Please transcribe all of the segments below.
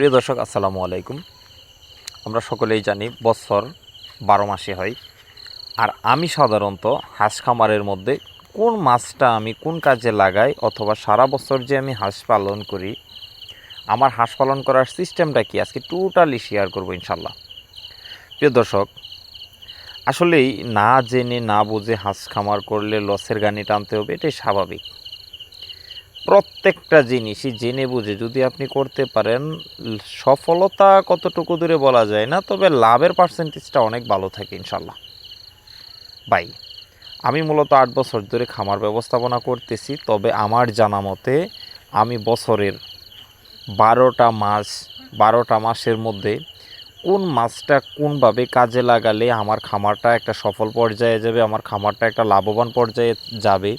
প্রিয় দর্শক, আসসালামু আলাইকুম। আমরা সকলেই জানি বছর বারো মাসে হয়। আর আমি সাধারণত হাঁস খামারের মধ্যে কোন মাছটা আমি কোন কাজে লাগাই অথবা সারা বছর যে আমি হাঁস পালন করি, আমার হাঁস পালন করার সিস্টেমটা কি? আজকে টোটালি শেয়ার করব ইনশাল্লাহ প্রিয় দর্শক, আসলেই না জেনে না বুঝে হাঁস খামার করলে লসের গানি টানতে হবে, এটাই স্বাভাবিক। প্রত্যেকটা জিনিসই জেনে বুঝে যদি আপনি করতে পারেন সফলতা কতটুকু দূরে বলা যায় না, তবে লাভের পার্সেন্টেজটা অনেক ভালো থাকে ইনশাল্লাহ বাই আমি মূলত আট বছর ধরে খামার ব্যবস্থাপনা করতেছি, তবে আমার জানা মতে আমি বছরের বারোটা মাস, বারোটা মাসের মধ্যে কোন মাছটা কোনভাবে কাজে লাগালে আমার খামারটা একটা সফল পর্যায়ে যাবে, আমার খামারটা একটা লাভবান পর্যায়ে যাবে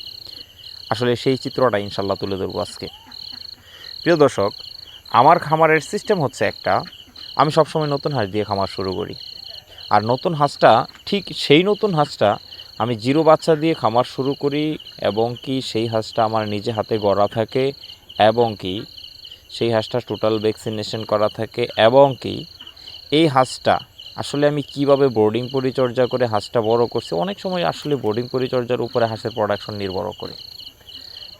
আসলে সেই চিত্রটা ইনশাল্লাহ তুলে ধরবো আজকে। প্রিয় দর্শক, আমার খামারের সিস্টেম হচ্ছে একটা, আমি সবসময় নতুন হাঁস দিয়ে খামার শুরু করি। আর নতুন হাঁসটা, ঠিক সেই নতুন হাঁসটা আমি জিরো বাচ্চা দিয়ে খামার শুরু করি এবং কি সেই হাঁসটা আমার নিজে হাতে গড়া থাকে এবং কি সেই হাঁসটা টোটাল ভ্যাকসিনেশন করা থাকে এবং কি এই হাঁসটা, আসলে আমি কীভাবে বোর্ডিং পরিচর্যা করে হাঁসটা বড় করছি? অনেক সময় আসলে বোর্ডিং পরিচর্যার উপরে হাঁসের প্রোডাকশন নির্ভর করে।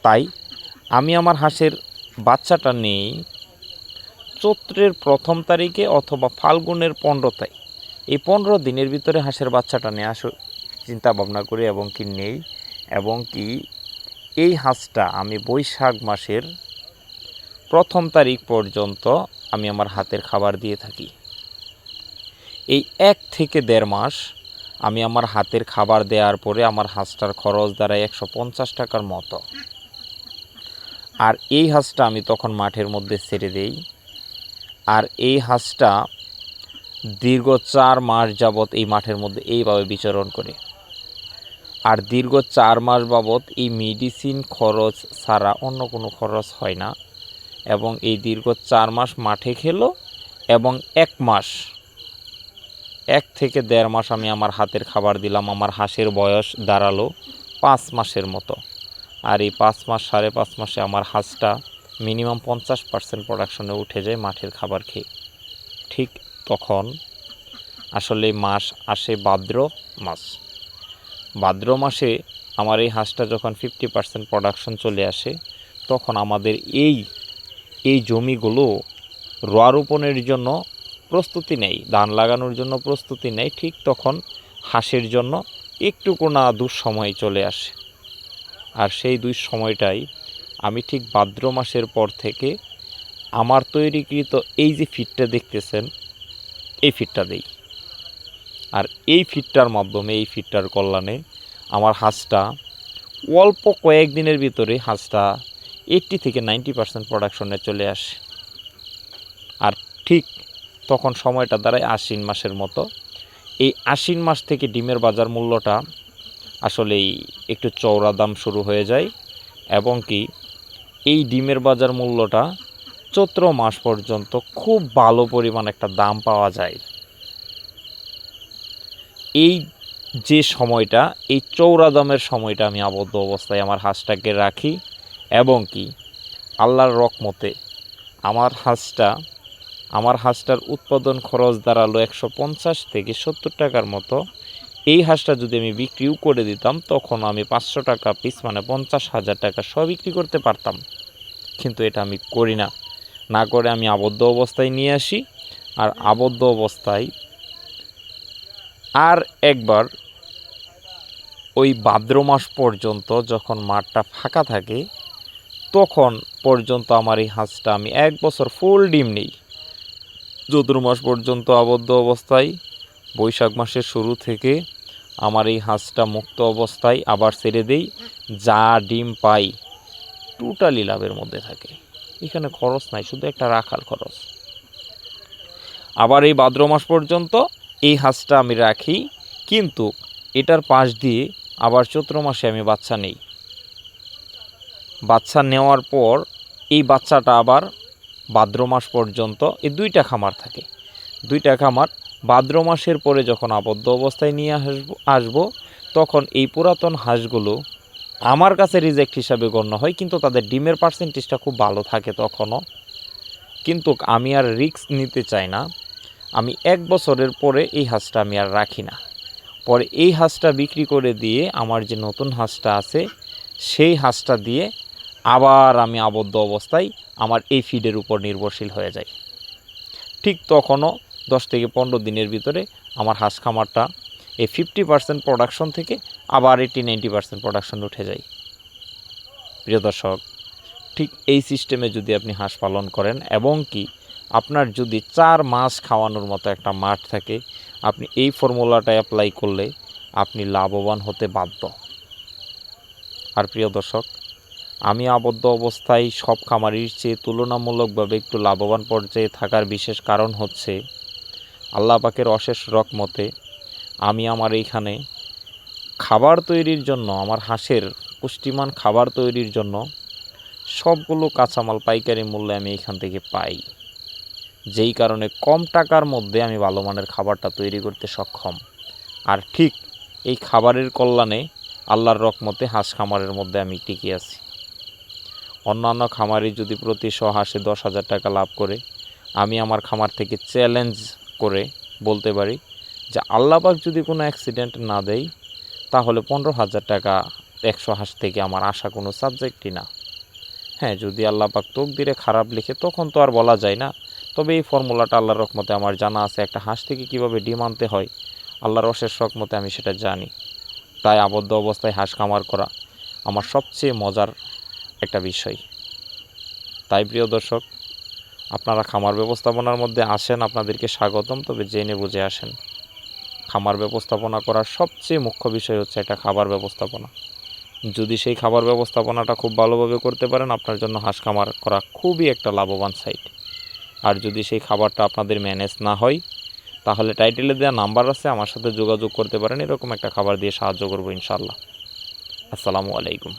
তাই আমি আমার হাঁসের বাচ্চাটা নেই। চৈত্রের প্রথম তারিখে অথবা ফাল্গুনের পনেরো পনেরোতে এই পনেরো দিনের ভিতরে হাঁসের বাচ্চাটা নিয়ে আসো চিন্তা ভাবনা করি এবং কি নেই এবং কি। এই হাঁসটা আমি বৈশাখ মাসের প্রথম তারিখ পর্যন্ত আমি আমার হাতের খাবার দিয়ে থাকি। এই এক থেকে দেড় মাস আমি আমার হাতের খাবার দেওয়ার পরে আমার হাঁসটার খরচ দাঁড়ায় একশো পঞ্চাশ টাকার মতো। আর এই হাঁসটা আমি তখন মাঠের মধ্যে ছেড়ে দেই। আর এই হাঁসটা দীর্ঘ চার মাস যাবৎ এই মাঠের মধ্যে এইভাবে বিচরণ করে। আর দীর্ঘ চার মাস বাবদ এই মেডিসিন খরচ ছাড়া অন্য কোনো খরচ হয় না এবং এই দীর্ঘ চার মাস মাঠে খেলো এবং এক মাস, এক থেকে দেড় মাস আমি আমার হাতের খাবার দিলাম, আমার হাঁসের বয়স দাঁড়াল পাঁচ মাসের মতো। আর এই পাঁচ মাস, সাড়ে পাঁচ মাসে আমার হাঁসটা মিনিমাম পঞ্চাশ পার্সেন্ট প্রোডাকশনে উঠে যায় মাঠের খাবার খেয়ে। ঠিক তখন আসলে মাস আসে ভাদ্র মাস। ভাদ্র মাসে আমার এই হাঁসটা যখন ফিফটি পার্সেন্ট প্রোডাকশন চলে আসে, তখন আমাদের এই এই জমিগুলো রোয়া রোপণের জন্য প্রস্তুতি নেই, ধান লাগানোর জন্য প্রস্তুতি নেই। ঠিক তখন হাঁসের জন্য একটু কোনা দুঃসময় চলে আসে। আর সেই দুই সময়টাই আমি ঠিক ভাদ্র মাসের পর থেকে আমার তৈরিকৃত এই যে ফিটটা দেখতেছেন, এই ফিটটা দেই। আর এই ফিটটার মাধ্যমে, এই ফিটটার কল্যাণে আমার হাঁসটা অল্প কয়েকদিনের ভিতরে হাঁসটা এইট্টি থেকে নাইনটি পার্সেন্ট প্রোডাকশনে চলে আসে। আর ঠিক তখন সময়টা দাঁড়ায় আশ্বিন মাসের মতো। এই আশ্বিন মাস থেকে ডিমের বাজার মূল্যটা আসলেই একটু চওড়া দাম শুরু হয়ে যায় এবং কি এই ডিমের বাজার মূল্যটা চৈত্র মাস পর্যন্ত খুব ভালো পরিমাণ একটা দাম পাওয়া যায়। এই যে সময়টা, এই চৌরা দামের সময়টা আমি আবদ্ধ অবস্থায় আমার হাঁসটাকে রাখি এবং কি আল্লাহর রকমতে আমার হাঁসটা, আমার হাঁসটার উৎপাদন খরচ দাঁড়াল একশো পঞ্চাশ থেকে সত্তর টাকার মতো এই হাঁসটা যদি আমি বিক্রিও করে দিতাম, তখন আমি পাঁচশো টাকা পিস মানে পঞ্চাশ হাজার টাকা সব বিক্রি করতে পারতাম। কিন্তু এটা আমি করি না। না করে আমি আবদ্ধ অবস্থায় নিয়ে আসি। আর আবদ্ধ অবস্থায় আর একবার ওই ভাদ্র মাস পর্যন্ত যখন মাঠটা ফাঁকা থাকে, তখন পর্যন্ত আমার এই হাঁসটা আমি এক বছর ফুল ডিম নেই। চতুর্মাস পর্যন্ত আবদ্ধ অবস্থায় বৈশাখ মাসের শুরু থেকে আমার এই হাঁসটা মুক্ত অবস্থায় আবার ছেড়ে দেই, যা ডিম পাই। টোটালি লাভের মধ্যে থাকে। এখানে খরচ নাই, শুধু একটা রাখাল খরচ। আবার এই ভাদ্র মাস পর্যন্ত এই হাঁসটা আমি রাখি, কিন্তু এটার পাশ দিয়ে আবার চৈত্র মাসে আমি বাচ্চা নেই। বাচ্চা নেওয়ার পর এই বাচ্চাটা আবার ভাদ্র মাস পর্যন্ত এই দুইটা খামার থাকে। দুইটা খামার ভাদ্র মাসের পরে যখন আবদ্ধ অবস্থায় নিয়ে আসব আসব, তখন এই পুরাতন হাঁসগুলো আমার কাছে রিজেক্ট হিসাবে গণ্য হয়, কিন্তু তাদের ডিমের পার্সেন্টেজটা খুব ভালো থাকে তখনও। কিন্তু আমি আর রিস্ক নিতে চাই না। আমি এক বছরের পরে এই হাঁসটা আমি আর রাখি না। পরে এই হাঁসটা বিক্রি করে দিয়ে আমার যে নতুন হাঁসটা আছে, সেই হাঁসটা দিয়ে আবার আমি আবদ্ধ অবস্থায় আমার এই ফিডের উপর নির্ভরশীল হয়ে যাই। ঠিক তখনও দশ থেকে পনেরো দিনের ভিতরে আমার হাঁস খামারটা এই ফিফটি পার্সেন্ট প্রোডাকশন থেকে আবার এইটি নাইনটি পার্সেন্ট প্রোডাকশন উঠে যায়। প্রিয় দর্শক, ঠিক এই সিস্টেমে যদি আপনি হাঁস পালন করেন এবং কি আপনার যদি চার মাস খাওয়ানোর মতো একটা মাঠ থাকে, আপনি এই ফর্মুলাটা অ্যাপ্লাই করলে আপনি লাভবান হতে বাধ্য। আর প্রিয় দর্শক, আমি আবদ্ধ অবস্থায় সব খামারির চেয়ে তুলনামূলকভাবে একটু লাভবান পর্যায়ে থাকার বিশেষ কারণ হচ্ছে আল্লাহ পাকের অশেষ রকমতে আমি আমার এইখানে খাবার তৈরির জন্য, আমার হাঁসের পুষ্টিমান খাবার তৈরির জন্য সবগুলো কাঁচামাল পাইকারি মূল্যে আমি এখান থেকে পাই। যেই কারণে কম টাকার মধ্যে আমি ভালো মানের খাবারটা তৈরি করতে সক্ষম। আর ঠিক এই খাবারের কল্যাণে আল্লাহর রকমতে হাঁস খামারের মধ্যে আমি টিকে আছি। অন্যান্য খামারি যদি প্রতি শ হাঁসে দশ হাজার টাকা লাভ করে, আমি আমার খামার থেকে চ্যালেঞ্জ করে বলতে পারি যে আল্লাপাক যদি কোনো অ্যাক্সিডেন্ট না দেয়, তাহলে পনেরো হাজার টাকা একশো হাঁস থেকে আমার আশা কোনো সাবজেক্টই না। হ্যাঁ যদি আল্লাপাক তকদিরে খারাপ লিখে, তখন তো আর বলা যায় না। তবে এই ফর্মুলাটা আল্লাহর রকমতে আমার জানা আছে, একটা হাঁস থেকে কীভাবে ডিম আনতে হয়, আল্লাহর অশেষ রকমতে আমি সেটা জানি। তাই আবদ্ধ অবস্থায় হাঁস খামার করা আমার সবচেয়ে মজার একটা বিষয়। তাই প্রিয় দর্শক আপনারা খামার ব্যবস্থাপনার মধ্যে আসেন, আপনাদেরকে স্বাগতম। তবে জেনে বুঝে আসেন, খামার ব্যবস্থাপনা করার সবচেয়ে মুখ্য বিষয় হচ্ছে একটা খাবার ব্যবস্থাপনা। যদি সেই খাবার ব্যবস্থাপনাটা খুব ভালোভাবে করতে পারেন, আপনার জন্য হাঁস খামার করা খুবই একটা লাভবান সাইট। আর যদি সেই খাবারটা আপনাদের ম্যানেজ না হয়, তাহলে টাইটেলে দেওয়া নাম্বার আছে, আমার সাথে যোগাযোগ করতে পারেন, এরকম একটা খাবার দিয়ে সাহায্য করব ইনশাল্লাহ আসসালামু আলাইকুম।